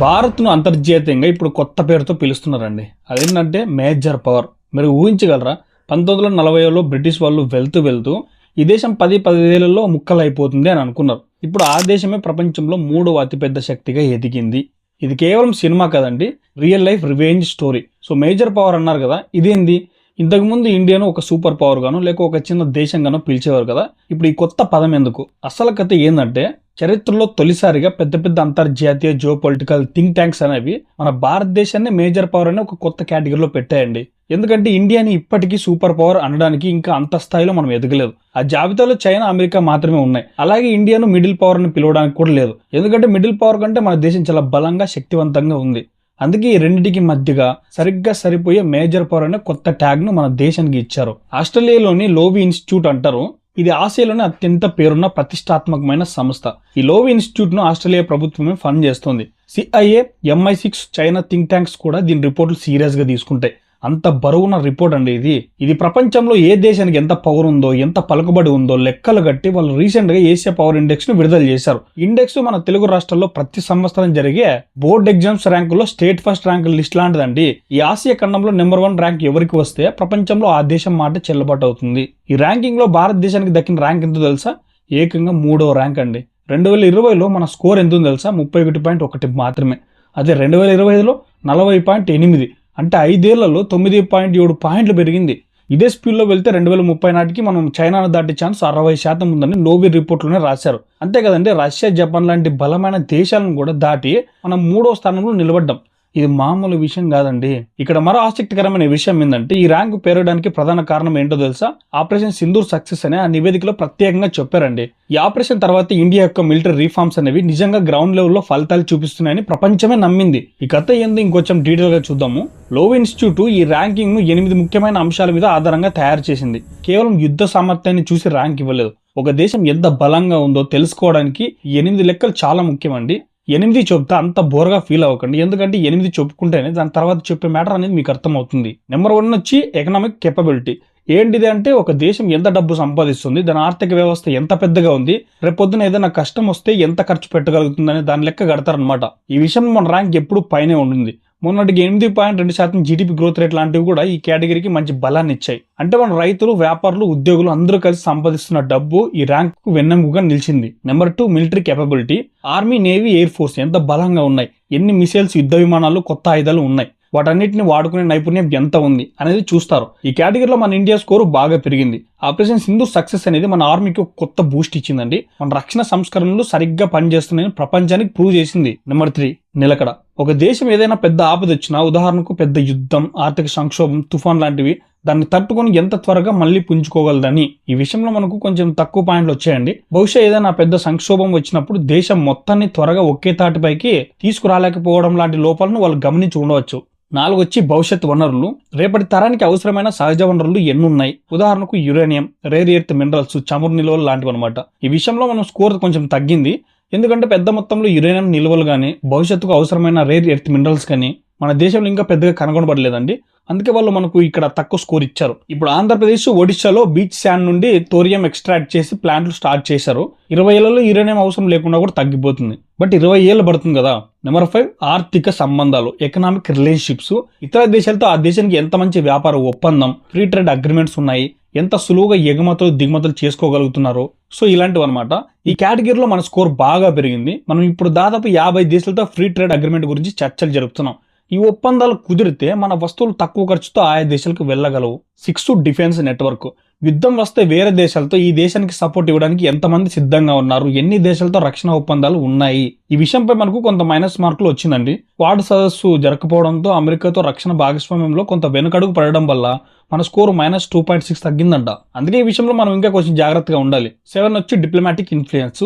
భారత్ను అంతర్జాతీయంగా ఇప్పుడు కొత్త పేరుతో పిలుస్తున్నారండి. అదేంటంటే మేజర్ పవర్. మీరు ఊహించగలరా? పంతొమ్మిది వందల నలభైలో బ్రిటిష్ వాళ్ళు వెళ్తూ వెళ్తూ ఈ దేశం పది పదివేలలో ముక్కలైపోతుంది అని అనుకున్నారు. ఇప్పుడు ఆ దేశమే ప్రపంచంలో మూడవ అతిపెద్ద శక్తిగా ఎదిగింది. ఇది కేవలం సినిమా కదండి. Real life revenge story. So major power అన్నారు కదా ఇదేంది? ఇంతకుముందు ఇండియాను ఒక సూపర్ పవర్ గాను లేక ఒక చిన్న దేశంగానో పిలిచేవారు కదా? ఇప్పుడు ఈ కొత్త పదం ఎందుకు? అసలు కథ ఏంటంటే చరిత్రలో తొలిసారిగా పెద్ద పెద్ద అంతర్జాతీయ జియో పొలిటికల్ థింక్ ట్యాంక్స్ అనేవి మన భారతదేశాన్ని మేజర్ పవర్ అనే ఒక కొత్త కేటగిరీలో పెట్టాయండి. ఎందుకంటే ఇండియాని ఇప్పటికీ సూపర్ పవర్ అనడానికి ఇంకా అంత స్థాయిలో మనం ఎదగలేదు. ఆ జాబితాలో చైనా అమెరికా మాత్రమే ఉన్నాయి. అలాగే ఇండియాను మిడిల్ పవర్ అని పిలవడానికి కూడా లేదు. ఎందుకంటే మిడిల్ పవర్ కంటే మన దేశం చాలా బలంగా శక్తివంతంగా ఉంది. అందుకే ఈ రెండింటికి మధ్యగా సరిగ్గా సరిపోయే మేజర్ పవర్ అనే కొత్త ట్యాగ్ను మన దేశానికి ఇచ్చారు. ఆస్ట్రేలియాలోని లోవి ఇన్స్టిట్యూట్ అంటారు. ఇది ఆసియాలోనే అత్యంత పేరున్న ప్రతిష్టాత్మకమైన సంస్థ. ఈ లోవి ఇన్స్టిట్యూట్ను ఆస్ట్రేలియా ప్రభుత్వమే ఫండ్ చేస్తుంది. CIA MI six China think tanks కూడా దీని రిపోర్ట్లు సీరియస్గా తీసుకుంటాయి. అంత బరువున రిపోర్ట్ అండి ఇది. ఇది ప్రపంచంలో ఏ దేశానికి ఎంత పవర్ ఉందో ఎంత పలుకుబడి ఉందో లెక్కలు కట్టి వాళ్ళు రీసెంట్గా ఏషియా పవర్ ఇండెక్స్ను విడుదల చేశారు. ఇండెక్స్ మన తెలుగు రాష్ట్రాల్లో ప్రతి సంవత్సరం జరిగే బోర్డ్ ఎగ్జామ్స్ ర్యాంకుల్లో స్టేట్ ఫస్ట్ ర్యాంక్ లిస్ట్ లాంటిదండి. ఈ ఆసియా ఖండంలో నెంబర్ వన్ ర్యాంక్ ఎవరికి వస్తే ప్రపంచంలో ఆ దేశం మాట చెల్లుబాటు అవుతుంది. ఈ ర్యాంకింగ్లో భారతదేశానికి దక్కిన ర్యాంక్ ఎంతో తెలుసా? ఏకంగా మూడో ర్యాంక్ అండి. రెండు వేల ఇరవైలో మన స్కోర్ ఎంత ఉందో తెలుసా? ముప్పై ఒకటి పాయింట్ ఒకటి మాత్రమే. అదే రెండు వేల ఇరవై ఐదులో నలభై పాయింట్ ఎనిమిది. అంటే ఐదేళ్ళలో తొమ్మిది పాయింట్ ఏడు పాయింట్లు పెరిగింది. ఇదే స్పీడ్లో వెళ్తే రెండు వేల ముప్పై నాటికి మనం చైనాను దాటే ఛాన్స్ అరవై శాతం ఉందని నోవి రిపోర్ట్లోనే రాశారు. అంతే కదండి రష్యా జపాన్ లాంటి బలమైన దేశాలను కూడా దాటి మనం మూడో స్థానంలో నిలబడ్డాం. ఇది మామూలు విషయం కాదండి. ఇక్కడ మరో ఆసక్తికరమైన విషయం ఏంటంటే ఈ ర్యాంకు పేరడానికి ప్రధాన కారణం ఏంటో తెలుసా? ఆపరేషన్ సింధూర్ సక్సెస్ అనే ఆ నివేదికలో ప్రత్యేకంగా చెప్పారండి. ఈ ఆపరేషన్ తర్వాత ఇండియా యొక్క మిలిటరీ రీఫార్మ్స్ అనేవి నిజంగా గ్రౌండ్ లెవెల్లో ఫలితాలు చూపిస్తున్నాయని ప్రపంచమే నమ్మింది. ఈ కథ ఏంది ఇంకొంచెం డీటెయిల్గా చూద్దాము. లోవ్ ఇన్స్టిట్యూట్ ఈ ర్యాంకింగ్ను ఎనిమిది ముఖ్యమైన అంశాల మీద ఆధారంగా తయారు చేసింది. కేవలం యుద్ధ సామర్థ్యాన్ని చూసి ర్యాంక్ ఇవ్వలేదు. ఒక దేశం ఎంత బలంగా ఉందో తెలుసుకోవడానికి ఎనిమిది లెక్కలు చాలా ముఖ్యమండి. ఎనిమిది చెప్తే అంత బోర్గా ఫీల్ అవ్వకండి. ఎందుకంటే ఎనిమిది చెప్పుకుంటేనే దాని తర్వాత చెప్పే మ్యాటర్ అనేది మీకు అర్థమవుతుంది. నెంబర్ వన్ వచ్చి ఎకనామిక్ కెపబిలిటీ ఏంటిది అంటే ఒక దేశం ఎంత డబ్బు సంపాదిస్తుంది దాని ఆర్థిక వ్యవస్థ ఎంత పెద్దగా ఉంది రేపొద్దున ఏదైనా కష్టం వస్తే ఎంత ఖర్చు పెట్టగలుగుతుందని దాని లెక్క కడతారనమాట ఈ విషయం మన ర్యాంక్ ఎప్పుడు పైనే ఉంటుంది. మొన్నటికి ఎనిమిది పాయింట్ రెండు శాతం జీడిపి గ్రోత్ రేట్ లాంటివి కూడా ఈ కేటగిరీకి మంచి బలాన్ని ఇచ్చాయి. అంటే మన రైతులు వ్యాపారులు ఉద్యోగులు అందరూ కలిసి సంపాదిస్తున్న డబ్బు ఈ ర్యాంకు కు వెన్నెముకగా నిలిచింది. Number two military capability army navy air force ఎంత బలంగా ఉన్నాయి? ఎన్ని మిసైల్స్ యుద్ధ విమానాలు కొత్త ఆయుధాలు ఉన్నాయి? వాటన్నిటిని వాడుకునే నైపుణ్యం ఎంత ఉంది అనేది చూస్తారు. ఈ కేటగిరీలో మన ఇండియా స్కోరు బాగా పెరిగింది. ఆపరేషన్ సింధు సక్సెస్ అనేది మన ఆర్మీకి ఒక కొత్త బూస్ట్ ఇచ్చిందండి. మన రక్షణ సంస్కరణలు సరిగ్గా పనిచేస్తున్నాయని ప్రపంచానికి ప్రూవ్ చేసింది. నెంబర్ త్రీ నిలకడ. ఒక దేశం ఏదైనా పెద్ద ఆపద వచ్చినా ఉదాహరణకు పెద్ద యుద్ధం ఆర్థిక సంక్షోభం తుఫాన్ లాంటివి దాన్ని తట్టుకొని ఎంత త్వరగా మళ్ళీ పుంజుకోగలదని. ఈ విషయంలో మనకు కొంచెం తక్కువ పాయింట్లు వచ్చాయండి. బహుశా ఏదైనా పెద్ద సంక్షోభం వచ్చినప్పుడు దేశం మొత్తాన్ని త్వరగా ఒకే తాటిపైకి తీసుకురాలేకపోవడం లాంటి లోపాలను వాళ్ళు గమనించి ఉండవచ్చు. నాలుగు వచ్చి భవిష్యత్ వనరులు. రేపటి తరానికి అవసరమైన సహజ వనరులు ఎన్నున్నాయి. ఉదాహరణకు యురేనియం రేర్ ఎర్త్ మినరల్స్ చమురు నిల్వలు లాంటివి అనమాట ఈ విషయంలో మనం స్కోర్ కొంచెం తగ్గింది. ఎందుకంటే పెద్ద మొత్తంలో యురేనియం నిల్వలు కానీ భవిష్యత్తుకు అవసరమైన రేర్ ఎర్త్ మినరల్స్ కానీ మన దేశంలో ఇంకా పెద్దగా కనుగొనబడలేదండి. అందుకే వాళ్ళు మనకు ఇక్కడ తక్కువ స్కోర్ ఇచ్చారు. ఇప్పుడు ఆంధ్రప్రదేశ్ ఒడిశాలో బీచ్ శాండ్ నుండి తోరియం ఎక్స్ట్రాక్ట్ చేసి ప్లాంట్లు స్టార్ట్ చేశారు. ఇరవై ఏళ్ళలో యురేనియం అవసరం లేకుండా కూడా తగ్గిపోతుంది. బట్ ఇరవై ఏళ్ళు పడుతుంది కదా. నెంబర్ ఫైవ్ ఆర్థిక సంబంధాలు ఎకనామిక్ రిలేషన్షిప్స్ ఇతర దేశాలతో ఆ దేశానికి ఎంత మంచి వ్యాపార ఒప్పందం ఫ్రీ ట్రేడ్ అగ్రిమెంట్స్ ఉన్నాయి ఎంత సులువుగా ఎగుమతులు దిగుమతులు చేసుకోగలుగుతున్నారో. సో ఇలాంటివి అనమాట ఈ కేటగిరీలో మన స్కోర్ బాగా పెరిగింది. మనం ఇప్పుడు దాదాపు యాభై దేశాలతో ఫ్రీ ట్రేడ్ అగ్రిమెంట్ గురించి చర్చలు జరుపుతున్నాం. ఈ ఒప్పందాలు కుదిరితే మన వస్తువులు తక్కువ ఖర్చుతో ఆయా దేశాలకు వెళ్ళగలవు. Six defence network. యుద్ధం వస్తే వేరే దేశాలతో ఈ దేశానికి సపోర్ట్ ఇవ్వడానికి ఎంతమంది సిద్ధంగా ఉన్నారు? ఎన్ని దేశాలతో రక్షణ ఒప్పందాలు ఉన్నాయి? ఈ విషయంపై మనకు కొంత మైనస్ మార్కులు వచ్చిందండి. క్వాడ్ సదస్సు జరగకపోవడంతో అమెరికాతో రక్షణ భాగస్వామ్యంలో కొంత వెనుకడుగు పడడం వల్ల మన score minus two point six తగ్గిందంట. అందుకే ఈ విషయంలో మనం ఇంకా కొంచెం జాగ్రత్తగా ఉండాలి. సెవెన్ వచ్చి డిప్లొమాటిక్ ఇన్ఫ్లుయెన్స్.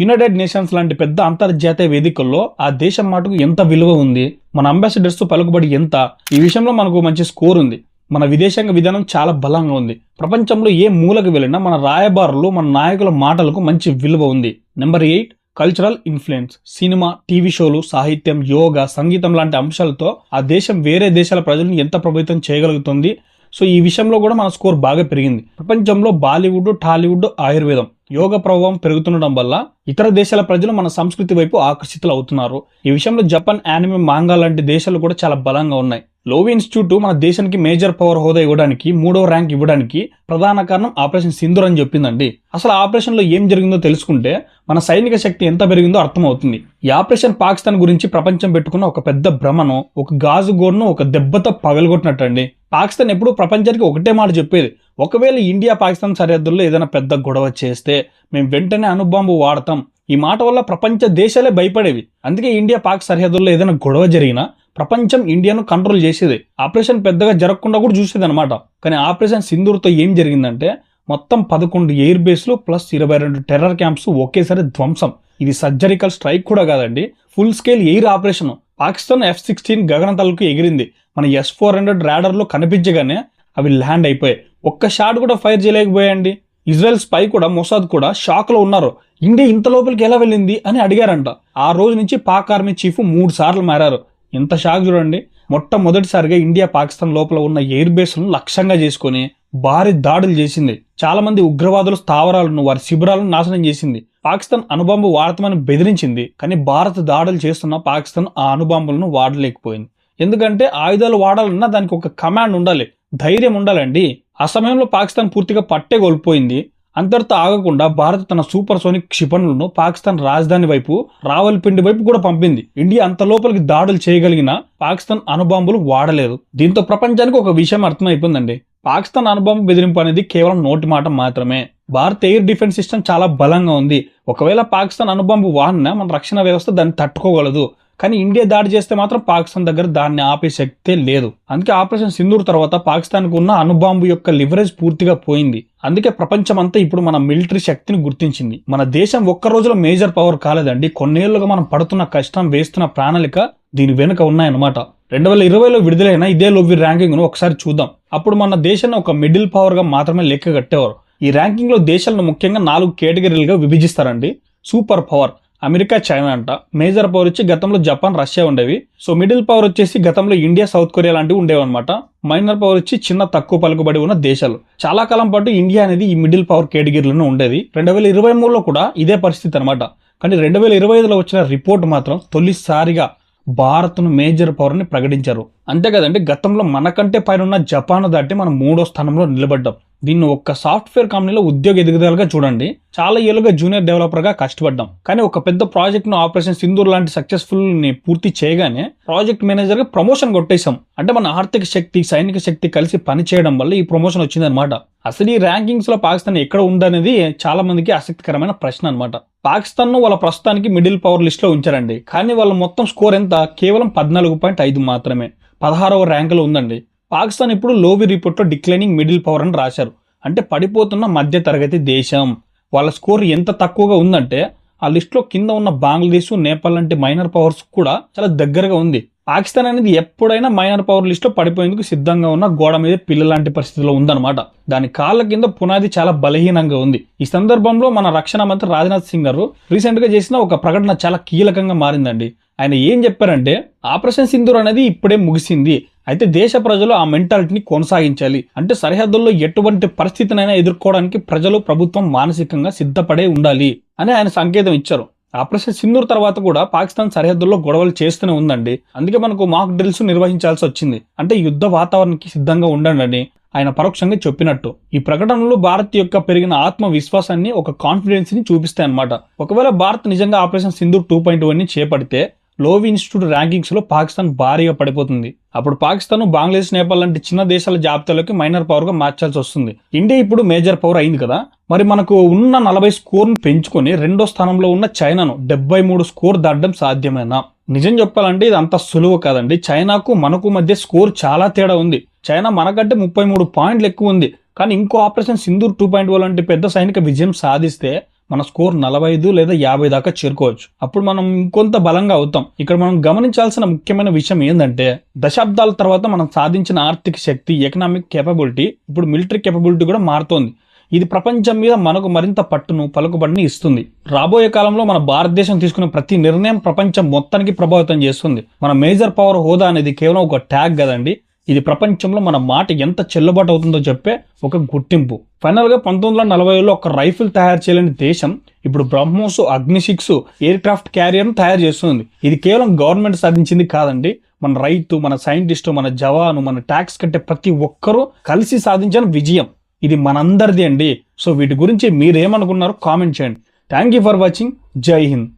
యునైటెడ్ నేషన్స్ లాంటి పెద్ద అంతర్జాతీయ వేదికల్లో ఆ దేశం మాటకు ఎంత విలువ ఉంది? మన అంబాసిడర్స్ పలుకుబడి ఎంత? ఈ విషయంలో మనకు మంచి స్కోర్ ఉంది. మన విదేశాంగ విధానం చాలా బలంగా ఉంది. ప్రపంచంలో ఏ మూలకు వెళ్ళినా మన రాయబారులు మన నాయకుల మాటలకు మంచి విలువ ఉంది. Number eight cultural influence cinema TV షోలు సాహిత్యం యోగా సంగీతం లాంటి అంశాలతో ఆ దేశం వేరే దేశాల ప్రజలను ఎంత ప్రభావితం చేయగలుగుతుంది? సో ఈ విషయంలో కూడా మన స్కోర్ బాగా పెరిగింది. ప్రపంచంలో బాలీవుడ్ టాలీవుడ్ ఆయుర్వేదం యోగ ప్రభావం పెరుగుతుండడం వల్ల ఇతర దేశాల ప్రజలు మన సంస్కృతి వైపు ఆకర్షితులు అవుతున్నారు. ఈ విషయంలో జపాన్ యానిమే మాంగా లాంటి దేశాలు కూడా చాలా బలంగా ఉన్నాయి. లోవి ఇన్స్టిట్యూట్ మన దేశానికి మేజర్ పవర్ హోదా ఇవ్వడానికి మూడో ర్యాంక్ ఇవ్వడానికి ప్రధాన కారణం ఆపరేషన్ సింధూర్ అని చెప్పిందండి. అసలు ఆపరేషన్లో ఏం జరిగిందో తెలుసుకుంటే మన సైనిక శక్తి ఎంత పెరిగిందో అర్థమవుతుంది. ఈ ఆపరేషన్ పాకిస్తాన్ గురించి ప్రపంచం పెట్టుకున్న ఒక పెద్ద భ్రమను ఒక గాజు గోడును ఒక దెబ్బతో పగలగొట్టినట్టండి. పాకిస్తాన్ ఎప్పుడు ప్రపంచానికి ఒకటే మాట చెప్పేది ఒకవేళ ఇండియా పాకిస్తాన్ సరిహద్దుల్లో ఏదైనా పెద్ద గొడవ చేస్తే మేము వెంటనే అణుబాంబు వాడతాం. ఈ మాట వల్ల ప్రపంచ దేశాలే భయపడేవి. అందుకే ఇండియా పాక్ సరిహద్దుల్లో ఏదైనా గొడవ జరిగినా ప్రపంచం ఇండియాను కంట్రోల్ చేసేది. ఆపరేషన్ పెద్దగా జరగకుండా కూడా చూసేది అనమాట కానీ ఆపరేషన్ సింధూర్తో ఏం జరిగిందంటే మొత్తం పదకొండు ఎయిర్ బేస్లు ప్లస్ ఇరవై రెండు టెర్రర్ క్యాంప్స్ ఒకేసారి ధ్వంసం. ఇది సర్జరికల్ స్ట్రైక్ కూడా కాదండి full scale air operation. Pakistan F sixteen గగనతలకు ఎగిరింది. మన ఎస్ ఫోర్ హండ్రెడ్ ర్యాడర్లో కనిపించగానే అవి ల్యాండ్ అయిపోయాయి. ఒక్క షాట్ కూడా ఫైర్ చేయలేకపోయాయండి. ఇజ్రాయెల్ స్పై కూడా మొసాద్ కూడా షాక్లో ఉన్నారు. ఇండియా ఇంత లోపలికి ఎలా వెళ్ళింది అని అడిగారంట. ఆ రోజు నుంచి పాక్ ఆర్మీ చీఫ్ మూడు సార్లు మారారు. ఇంత షాక్ చూడండి. మొట్టమొదటిసారిగా ఇండియా పాకిస్తాన్ లోపల ఉన్న ఎయిర్ బేస్లను లక్ష్యంగా చేసుకొని భారీ దాడులు చేసింది. చాలా మంది ఉగ్రవాదుల స్థావరాలను వారి శిబిరాలను నాశనం చేసింది. పాకిస్తాన్ అణుబాంబు వాడతామని బెదిరించింది. కానీ భారత్ దాడులు చేస్తున్న పాకిస్తాన్ ఆ అణుబాంబులను వాడలేకపోయింది. ఎందుకంటే ఆయుధాలు వాడాలన్నా దానికి ఒక కమాండ్ ఉండాలి. ధైర్యం ఉండాలండి. ఆ సమయంలో పాకిస్తాన్ పూర్తిగా పట్టే కోల్పోయింది. అంతటితో ఆగకుండా భారత్ తన సూపర్ సోనిక్ క్షిపణులను పాకిస్తాన్ రాజధాని వైపు రావల్పిండి వైపు కూడా పంపింది. ఇండియా అంత లోపలికి దాడులు చేయగలిగిన పాకిస్తాన్ అణుబాంబులు వాడలేదు. దీంతో ప్రపంచానికి ఒక విషయం అర్థమైపోయిందండి. పాకిస్తాన్ అణుబాంబు బెదిరింపు అనేది కేవలం నోటి మాట మాత్రమే. భారత్ ఎయిర్ డిఫెన్స్ సిస్టమ్ చాలా బలంగా ఉంది. ఒకవేళ పాకిస్తాన్ అణుబాంబు వాడినా మన రక్షణ వ్యవస్థ దాన్ని తట్టుకోగలదు. కానీ ఇండియా దాడి చేస్తే మాత్రం పాకిస్తాన్ దగ్గర దాన్ని ఆపే శక్తే లేదు. అందుకే ఆపరేషన్ సింధూర్ తర్వాత పాకిస్తాన్కు ఉన్న అణుబాంబు యొక్క లివరేజ్ పూర్తిగా పోయింది. అందుకే ప్రపంచం అంతా ఇప్పుడు మన మిలిటరీ శక్తిని గుర్తించింది. మన దేశం ఒక్క రోజులో మేజర్ పవర్ కాలేదండి. కొన్నేళ్ళుగా మనం పడుతున్న కష్టం వేస్తున్న ప్రణాళిక దీని వెనుక ఉన్నాయన్నమాట. రెండు వేల ఇరవైలో విడుదలైన ఇదే లోవి ర్యాంకింగ్ను ఒకసారి చూద్దాం. అప్పుడు మన దేశాన్ని ఒక మిడిల్ పవర్గా మాత్రమే లెక్క కట్టేవారు ఈ ర్యాంకింగ్లో దేశాలను ముఖ్యంగా నాలుగు కేటగిరీలుగా విభజిస్తారండి. సూపర్ పవర్ అమెరికా చైనా అంట. మేజర్ పవర్ వచ్చి గతంలో జపాన్ రష్యా ఉండేవి. సో మిడిల్ పవర్ వచ్చేసి గతంలో ఇండియా సౌత్ కొరియా లాంటివి ఉండేవి అనమాట మైనర్ పవర్ వచ్చి చిన్న తక్కువ పలుకుబడి ఉన్న దేశాలు. చాలా కాలం పాటు ఇండియా అనేది ఈ మిడిల్ పవర్ కేటగిరీలోనే ఉండేది. రెండు వేల ఇరవై మూడులో కూడా ఇదే పరిస్థితి అనమాట కానీ రెండు వేల ఇరవై ఐదులో వచ్చిన రిపోర్ట్ మాత్రం తొలిసారిగా భారత్ను మేజర్ పవర్ని ప్రకటించారు. అంతే కదండి గతంలో మనకంటే పైన ఉన్న జపాన్ దాటి మనం మూడో స్థానంలో నిలబడ్డాం. దీన్ని ఒక్క సాఫ్ట్వేర్ కంపెనీలో ఉద్యోగ ఎదుగుదలగా చూడండి. చాలా ఏళ్ళుగా జూనియర్ డెవలపర్గా కష్టపడ్డాం. కానీ ఒక పెద్ద ప్రాజెక్ట్ను ఆపరేషన్ సింధూర్ లాంటి సక్సెస్ఫుల్ని పూర్తి చేయగానే ప్రాజెక్ట్ మేనేజర్గా ప్రమోషన్ కొట్టేశాం. అంటే మన ఆర్థిక శక్తి సైనిక శక్తి కలిసి పని చేయడం వల్ల ఈ ప్రమోషన్ వచ్చిందనమాట అసలు ఈ ర్యాంకింగ్స్లో పాకిస్తాన్ ఎక్కడ ఉందనేది చాలా మందికి ఆసక్తికరమైన ప్రశ్న అనమాట పాకిస్తాన్ను వాళ్ళ ప్రస్తుతానికి మిడిల్ పవర్ లిస్ట్లో ఉంచారండి. కానీ వాళ్ళ మొత్తం స్కోర్ ఎంత? కేవలం పద్నాలుగు పాయింట్ ఐదు మాత్రమే. పదహారవ ర్యాంకులో ఉందండి. పాకిస్తాన్ ఇప్పుడు లోవి రిపోర్ట్లో డిక్లైనింగ్ మిడిల్ పవర్ అని రాశారు. అంటే పడిపోతున్న మధ్య తరగతి దేశం. వాళ్ళ స్కోర్ ఎంత తక్కువగా ఉందంటే ఆ లిస్ట్లో కింద ఉన్న బంగ్లాదేశ్ నేపాల్ లాంటి మైనర్ పవర్స్ కూడా చాలా దగ్గరగా ఉంది. పాకిస్తాన్ అనేది ఎప్పుడైనా మైనర్ పవర్ లిస్ట్లో పడిపోయేందుకు సిద్ధంగా ఉన్న గోడ మీద పిల్ల లాంటి పరిస్థితిలో ఉందన్నమాట. దాని కాళ్ళ కింద పునాది చాలా బలహీనంగా ఉంది. ఈ సందర్భంలో మన రక్షణ మంత్రి రాజ్నాథ్ సింగ్ గారు రీసెంట్గా చేసిన ఒక ప్రకటన చాలా కీలకంగా మారిందండి. ఆయన ఏం చెప్పారంటే ఆపరేషన్ సింధూర్ అనేది ఇప్పుడే ముగిసింది. అయితే దేశ ప్రజలు ఆ మెంటాలిటీని కొనసాగించాలి. అంటే సరిహద్దుల్లో ఎటువంటి పరిస్థితినైనా ఎదుర్కోవడానికి ప్రజలు ప్రభుత్వం మానసికంగా సిద్ధపడే ఉండాలి అని ఆయన సంకేతం ఇచ్చారు. ఆపరేషన్ సింధూర్ తర్వాత కూడా పాకిస్తాన్ సరిహద్దుల్లో గొడవలు చేస్తూనే ఉందండి. అందుకే మనకు మాక్ డ్రిల్స్ నిర్వహించాల్సి వచ్చింది. అంటే యుద్ధ వాతావరణానికి సిద్ధంగా ఉండండి ఆయన పరోక్షంగా చెప్పినట్టు. ఈ ప్రకటనలు భారత్ యొక్క పెరిగిన ఆత్మవిశ్వాసాన్ని ఒక కాన్ఫిడెన్స్ని చూపిస్తాయి అనమాట ఒకవేళ భారత్ నిజంగా ఆపరేషన్ సింధూర్ టూ పాయింట్ వన్ని చేపడితే లోవి ఇన్స్టిట్యూట్ ర్యాంకింగ్స్లో పాకిస్తాన్ భారీగా పడిపోతుంది. అప్పుడు పాకిస్తాన్ బంగ్లాదేశ్ నేపాల్ లాంటి చిన్న దేశాల జాబితాలోకి మైనర్ పవర్గా మార్చాల్సి వస్తుంది. ఇండియా ఇప్పుడు మేజర్ పవర్ అయింది కదా? మరి మనకు ఉన్న నలభై స్కోర్ను పెంచుకొని రెండో స్థానంలో ఉన్న చైనాను డెబ్బై మూడు స్కోర్ దాటడం సాధ్యమేనా? నిజం చెప్పాలంటే ఇది అంత సులువు కాదండి. చైనాకు మనకు మధ్య స్కోర్ చాలా తేడా ఉంది. చైనా మనకంటే ముప్పై మూడు పాయింట్లు ఎక్కువ ఉంది. కానీ ఇంకో ఆపరేషన్ సింధూర్ టూ పాయింట్ లాంటి పెద్ద సైనిక విజయం సాధిస్తే మన స్కోర్ నలభై ఐదు లేదా యాభై దాకా చేరుకోవచ్చు. అప్పుడు మనం ఇంకొంత బలంగా అవుతాం. ఇక్కడ మనం గమనించాల్సిన ముఖ్యమైన విషయం ఏంటంటే దశాబ్దాల తర్వాత మనం సాధించిన ఆర్థిక శక్తి ఎకనామిక్ కేపబిలిటీ ఇప్పుడు మిలిటరీ కేపబిలిటీ కూడా మారుతోంది. ఇది ప్రపంచం మీద మనకు మరింత పట్టును పలుకుబడిని ఇస్తుంది. రాబోయే కాలంలో మన భారతదేశం తీసుకునే ప్రతి నిర్ణయం ప్రపంచం మొత్తానికి ప్రభావితం చేస్తుంది. మన మేజర్ పవర్ హోదా అనేది కేవలం ఒక ట్యాగ్ కదండి. ఇది ప్రపంచంలో మన మాట ఎంత చెల్లుబాటు అవుతుందో చెప్పే ఒక గుర్తింపు. ఫైనల్గా పంతొమ్మిది వందల నలభైలో ఒక రైఫిల్ తయారు చేయలేని దేశం ఇప్పుడు బ్రహ్మోస్ అగ్ని సిక్స్ ఎయిర్ క్రాఫ్ట్ క్యారియర్ను తయారు చేస్తుంది. ఇది కేవలం గవర్నమెంట్ సాధించింది కాదండి. మన రైతు మన సైంటిస్టు మన జవాను మన ట్యాక్స్ కట్టే ప్రతి ఒక్కరూ కలిసి సాధించిన విజయం. ఇది మనందరిది అండి. సో వీటి గురించి మీరేమనుకున్నారో కామెంట్ చేయండి. Thank you for watching. Jai Hind.